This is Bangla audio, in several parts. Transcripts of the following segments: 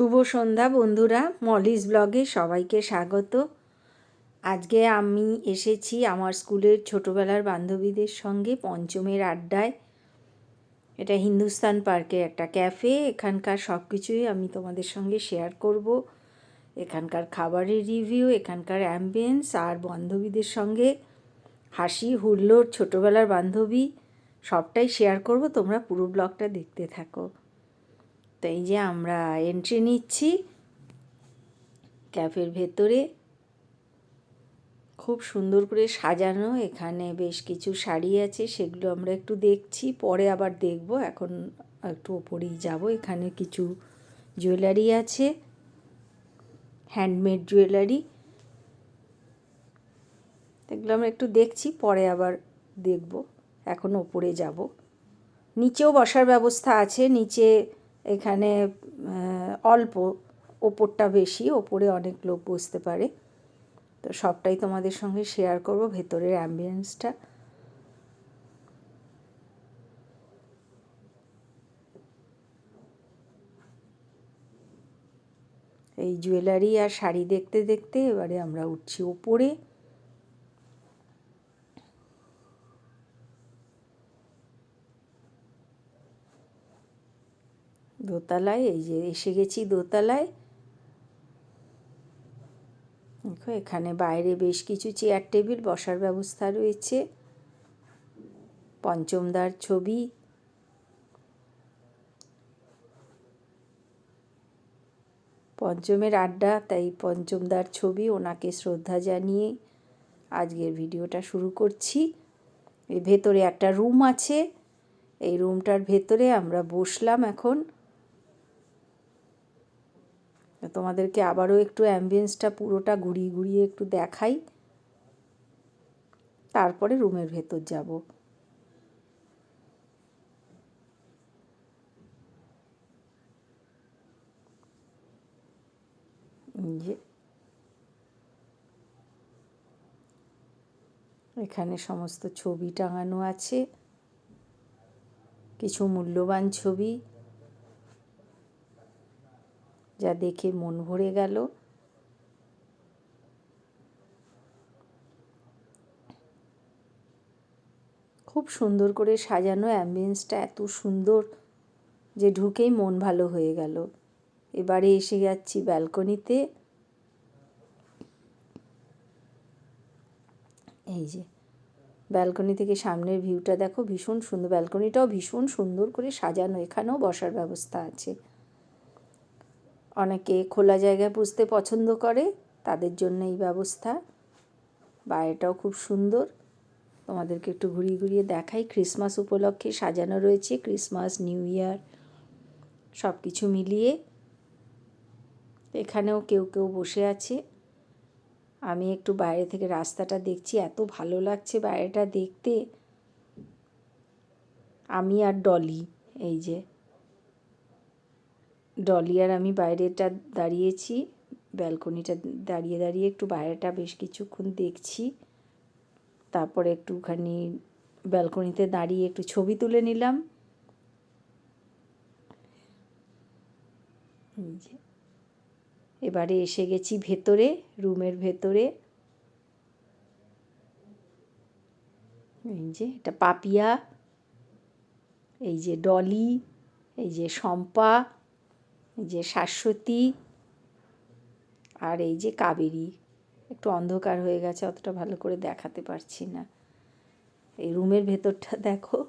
শুভ সন্ধ্যা বন্ধুরা। মলিস ব্লগে সবাইকে স্বাগত। আজকে আমি এসেছি আমার স্কুলের ছোটোবেলার বান্ধবীদের সঙ্গে পঞ্চমের আড্ডায়। এটা হিন্দুস্তান পার্কের একটা ক্যাফে, এখানকার সব কিছুই আমি তোমাদের সঙ্গে শেয়ার করব। এখানকার খাবারের রিভিউ, এখানকার অ্যাম্বিয়েন্স আর বান্ধবীদের সঙ্গে হাসি, হুল্লোড়, ছোটোবেলার বান্ধবী সবটাই শেয়ার করব। তোমরা পুরো ব্লগটা দেখতে থাকো। তো এই যে আমরা এন্ট্রি নিচ্ছি। ক্যাফের ভেতরে খুব সুন্দর করে সাজানো। এখানে বেশ কিছু শাড়ি আছে, সেগুলো আমরা একটু দেখছি, পরে আবার দেখব। এখন একটু ওপরেই যাব, এখানে কিছু জুয়েলারি আছে। হ্যান্ডমেড জুয়েলারি এগুলো আমরা একটু দেখছি, পরে আবার দেখব। এখন ওপরে যাব। নিচেও বসার ব্যবস্থা আছে, নিচে এখানে অল্প, ওপরটা বেশি, ওপরে অনেক লোক বসতে পারে। তো সবটাই তোমাদের সঙ্গে শেয়ার করব ভেতরের অ্যাম্বিয়েন্সটা এই জুয়েলারি আর শাড়ি দেখতে দেখতে এবারে আমরা উঠছি ওপরে। দোতলায়, এই যে এসে গেছি দোতলায়। দেখো, এখানে বাইরে বেশ কিছু চেয়ার টেবিল বসার ব্যবস্থা রয়েছে। পঞ্চমদার ছবি। পঞ্চমের আড্ডা, তাই পঞ্চমদার ছবি, ওনাকে শ্রদ্ধা জানিয়ে আজকের ভিডিওটা শুরু করছি। ভেতরে একটা রুম আছে। এই রুমটার ভেতরে আমরা বসলাম এখন। তোমাদেরকে আবারও একটু অ্যাম্বিয়েন্সটা পুরোটা ঘুরিয়ে ঘুরিয়ে একটু দেখাই। তারপরে রুমের ভেতর যাব। যে। এখানে সমস্ত ছবি টাঙানো আছে। কিছু মূল্যবান ছবি। যা দেখে মন ভরে গেল। খুব সুন্দর করে সাজানো অ্যাম্বিয়েন্সটা এত সুন্দর যে ঢুকেই মন ভালো হয়ে গেল। এবারে এসে যাচ্ছি ব্যালকনিতে এই যে ব্যালকনি থেকে সামনের ভিউটা দেখো, ভীষণ সুন্দর ব্যালকনিটাও ভীষণ সুন্দর করে সাজানো, এখানেও বসার ব্যবস্থা আছে। অনেকে খোলা জায়গায় পুষতে পছন্দ করে, তাদের জন্য এই ব্যবস্থা। বাইরেটাও খুব সুন্দর। তোমাদেরকে একটু ঘুরিয়ে ঘুরিয়ে দেখাই। ক্রিসমাস উপলক্ষে সাজানো রয়েছে ক্রিসমাস, নিউ ইয়ার সব কিছু মিলিয়ে। এখানেও কেউ কেউ বসে আছে। আমি একটু বাইরে থেকে রাস্তাটা দেখছি, এত ভালো লাগছে বাইরেটা দেখতে। আমি আর ডলি, এই যে। ডলি আর আমি বাইরেটা দাঁড়িয়েছি, ব্যালকনিটা দাঁড়িয়ে দাঁড়িয়ে একটু বাইরেটা বেশ কিছুক্ষণ দেখছি। তারপরে একটুখানি ব্যালকনিতে দাঁড়িয়ে একটু ছবি তুলে নিলাম। এবারে এসে গেছি ভেতরে, রুমের ভেতরে। এই যে, এটা পাপিয়া। এই যে ডলি, এই যে শম্পা। যে শাশ্বতী আর এই যে কাবেরী, একটু অন্ধকার হয়ে গেছে, অতটা ভালো করে দেখাতে পারছি না। এই রুমের ভেতরটা দেখো।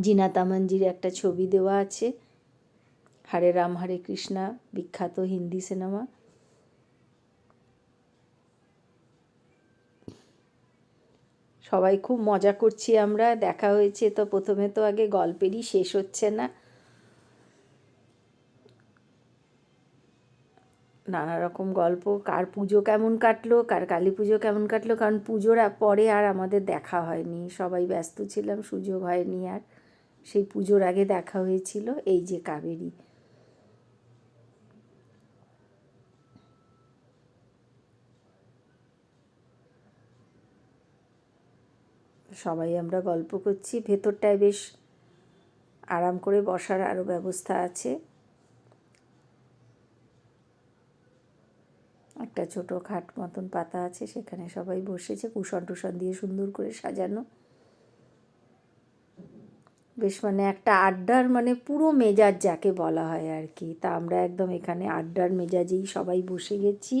জিনা তামানজির একটা ছবি দেওয়া আছে। হরে রাম, হরে কৃষ্ণা, বিখ্যাত হিন্দি সিনেমা। সবাই খুব মজা করছি আমরা, দেখা হয়েছে তো প্রথমে তো আগে গল্পেরই শেষ হচ্ছে না। নানা রকম গল্প, কার পুজো কেমন কাটলো, কার কালী পুজো কেমন কাটলো, কারণ পুজোর পরে আর আমাদের দেখা হয়নি। সবাই ব্যস্ত ছিলাম, সুযোগ হয়নি আর। সেই পুজোর আগে দেখা হয়েছিল এই যে কাবেরী। সবাই আমরা গল্প করছি। ভেতরটায় বেশ আরাম করে বসার আরও ব্যবস্থা আছে। একটা ছোটো খাট মতন পাতা আছে, সেখানে সবাই বসেছে কুশন টুশন দিয়ে সুন্দর করে সাজানো। বেশ মানে একটা আড্ডার মানে পুরো মেজাজ যাকে বলা হয় আর কি। তা আমরা একদম এখানে আড্ডার মেজাজেই সবাই বসে গেছি।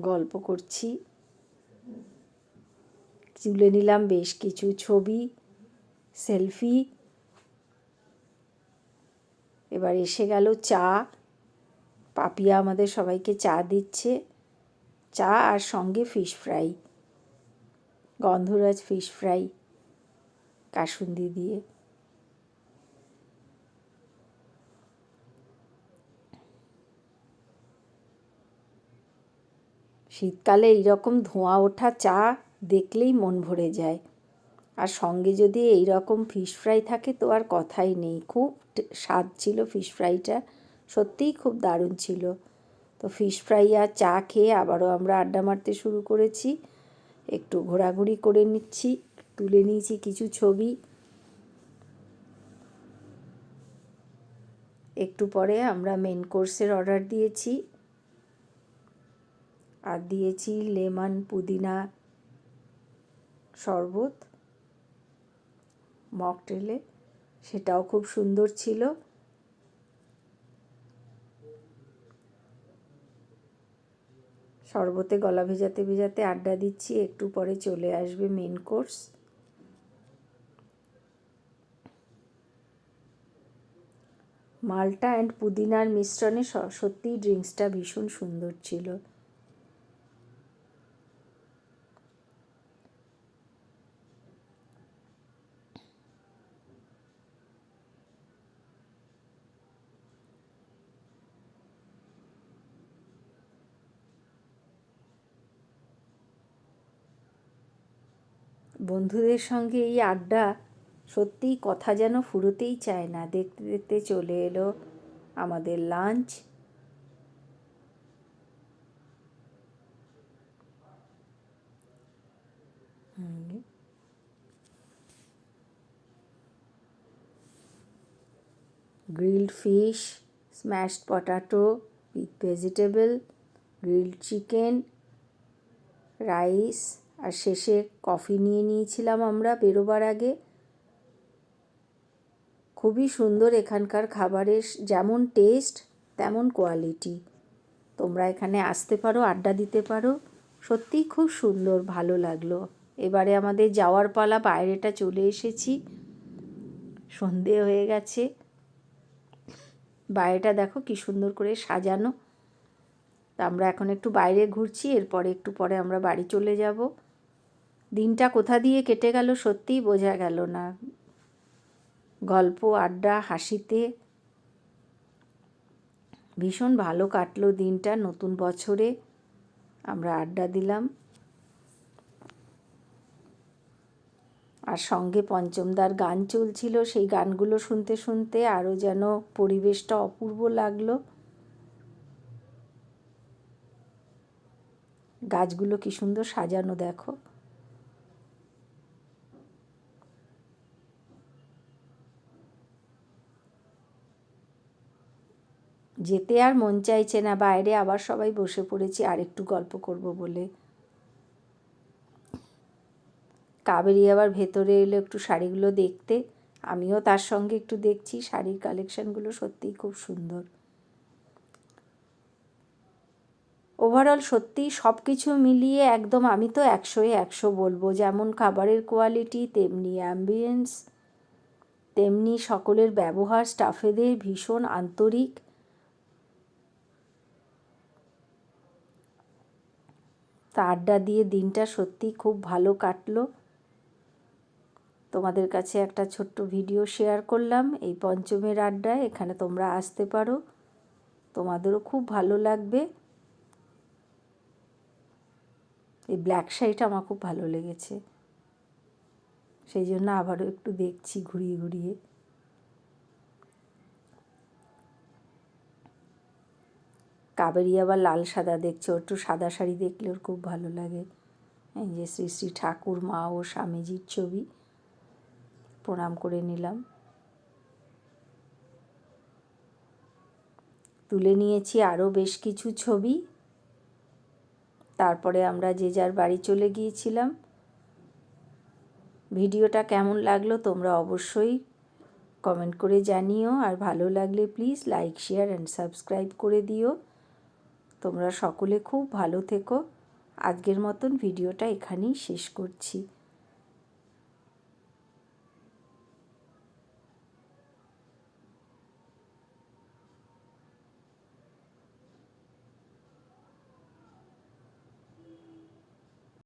গল্প করছি। তুলে নিলাম বেশ কিছু ছবি, সেলফি। এবার এসে গেল চা। পাপিয়া আমাদের সবাইকে চা দিচ্ছে। চা আর সঙ্গে ফিশ ফ্রাই গন্ধরাজ ফিশ ফ্রাই কাসুন্দি দিয়ে। শীতকালে এইরকম ধোঁয়া ওঠা চা দেখলেই মন ভরে যায়। আর সঙ্গে যদি এই রকম ফিশ ফ্রাই থাকে তো আর কথাই নেই। খুব স্বাদ ছিল ফিশ ফ্রাইটা সত্যিই খুব দারুণ ছিল। তো ফিশ ফ্রাই আর চা খেয়ে আবারও আমরা আড্ডা মারতে শুরু করেছি। একটু ঘোরাঘুরি করে নিচ্ছি, তুলে নিয়েছি কিছু ছবি। একটু পরে আমরা মেন কোর্সের অর্ডার দিয়েছি। আর দিয়েছি লেমন, পুদিনা, শরবত মকটেলে সেটাও খুব সুন্দর ছিল। শরবতে গলা ভেজাতে ভেজাতে আড্ডা দিচ্ছি, একটু পরে চলে আসবে মেন কোর্স মালটা অ্যান্ড পুদিনার মিশ্রণে সত্যিই ড্রিঙ্কসটা ভীষণ সুন্দর ছিল। বন্ধুদের সঙ্গে এই আড্ডা সত্যিই কথা যেন ফুরোতেই চায় না। দেখতে দেখতে চলে এলো আমাদের lunch grilled fish, smashed potato with vegetable grilled chicken, rice আর শেষে কফি নিয়ে নিয়েছিলাম আমরা বেরোবার আগে। খুবই সুন্দর এখানকার খাবারের যেমন টেস্ট তেমন কোয়ালিটি তোমরা এখানে আসতে পারো, আড্ডা দিতে পারো। সত্যিই খুব সুন্দর, ভালো লাগল। এবারে আমাদের যাওয়ার পালা, বাইরেটা চলে এসেছি। সন্ধে হয়ে গেছে। বাইরেটা দেখো কি সুন্দর করে সাজানো। তা আমরা এখন একটু বাইরে ঘুরছি, এরপরে একটু পরে আমরা বাড়ি চলে যাব। দিনটা কোথা দিয়ে কেটে গেল সত্যিই বোঝা গেল না। গল্প, আড্ডা, হাসিতে ভীষণ ভালো কাটলো দিনটা নতুন বছরে। আমরা আড্ডা দিলাম। আর সঙ্গে পঞ্চমদার গান চলছিল, সেই গানগুলো শুনতে শুনতে আরও যেন পরিবেশটা অপূর্ব লাগল। গাছগুলো কি সুন্দর সাজানো দেখো। যেতে আর মন চাইছে না, বাইরে আবার সবাই বসে পড়েছি, আর একটু গল্প করব বলে। কাবেরি আবার ভেতরে এলো একটু শাড়িগুলো দেখতে। আমিও তার সঙ্গে একটু দেখছি, শাড়ির কালেকশানগুলো সত্যিই খুব সুন্দর। ওভারঅল সত্যি সব কিছু মিলিয়ে একদম আমি তো একশোয় একশো বলব। যেমন খাবারের কোয়ালিটি তেমনি অ্যাম্বিয়েন্স তেমনি সকলের ব্যবহার স্টাফেদের ভীষণ আন্তরিক। তা আড্ডা দিয়ে দিনটা সত্যি খুব ভালো কাটলো। তোমাদের কাছে একটা ছোট্ট ভিডিও শেয়ার করলাম এই পঞ্চমের আড্ডায়, এখানে তোমরা আসতে পারো। তোমাদেরও খুব ভালো লাগবে। এই ব্ল্যাক শাড়িটা আমার খুব ভালো লেগেছে। সেই জন্য আবারও একটু দেখছি ঘুরিয়ে ঘুরিয়ে। কাবেরি আবার লাল সাদা দেখছে, ওর একটু সাদা শাড়ি দেখলে ওর খুব ভালো লাগে। এই যে শ্রী শ্রী ঠাকুর, মা ও স্বামীজির ছবি, প্রণাম করে নিলাম। তুলে নিয়েছি আরও বেশ কিছু ছবি। তারপরে আমরা যে যার বাড়ি চলে গিয়েছিলাম। ভিডিওটা কেমন লাগল তোমরা অবশ্যই কমেন্ট করে জানিও, আর ভালো লাগলে please like, share and subscribe করে দিও। তোমরা সকলে খুব ভালো থেকো। আজকের মতন ভিডিওটা এখানেই শেষ করছি।